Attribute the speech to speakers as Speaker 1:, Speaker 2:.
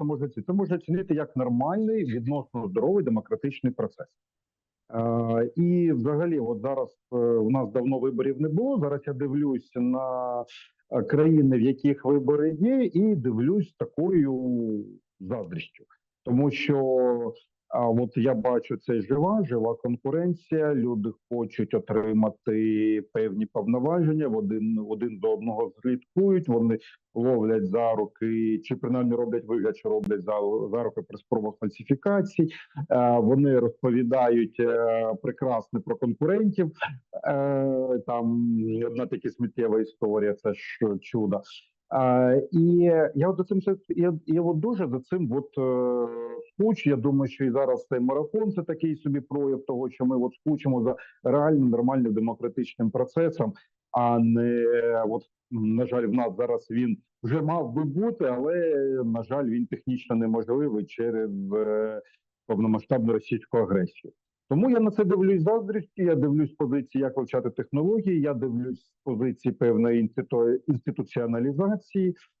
Speaker 1: це може оцінити? Це може оцінити як нормальний відносно здоровий демократичний процес. Е, і взагалі, от зараз е, у нас давно виборів не було. Зараз я дивлюсь на е, країни, в яких вибори є, і дивлюсь такою заздрістю, тому що а от я бачу це жива, жива конкуренція. Люди хочуть отримати певні повноваження. в Один один до одного слідкують. Вони ловлять за руки, чи принаймні роблять вигляд, що роблять за, за руки при спробах фальсифікацій. Е, Вони розповідають е, прекрасно про конкурентів. Е, Там одна така сміттєва історія. Це ж чудо. І я от цим я, я от дуже за цим от е, скучу. Я думаю, що і зараз цей марафон це такий собі прояв того, що ми от скучимо за реальним нормальним демократичним процесом, а не от на жаль, в нас зараз він вже мав би бути, але на жаль, він технічно неможливий через е, повномасштабну російську агресію. Тому я на це дивлюсь заздрісті. Я дивлюсь позиції, як вивчати технології. Я дивлюсь позиції певної інститу... інституціоналізації.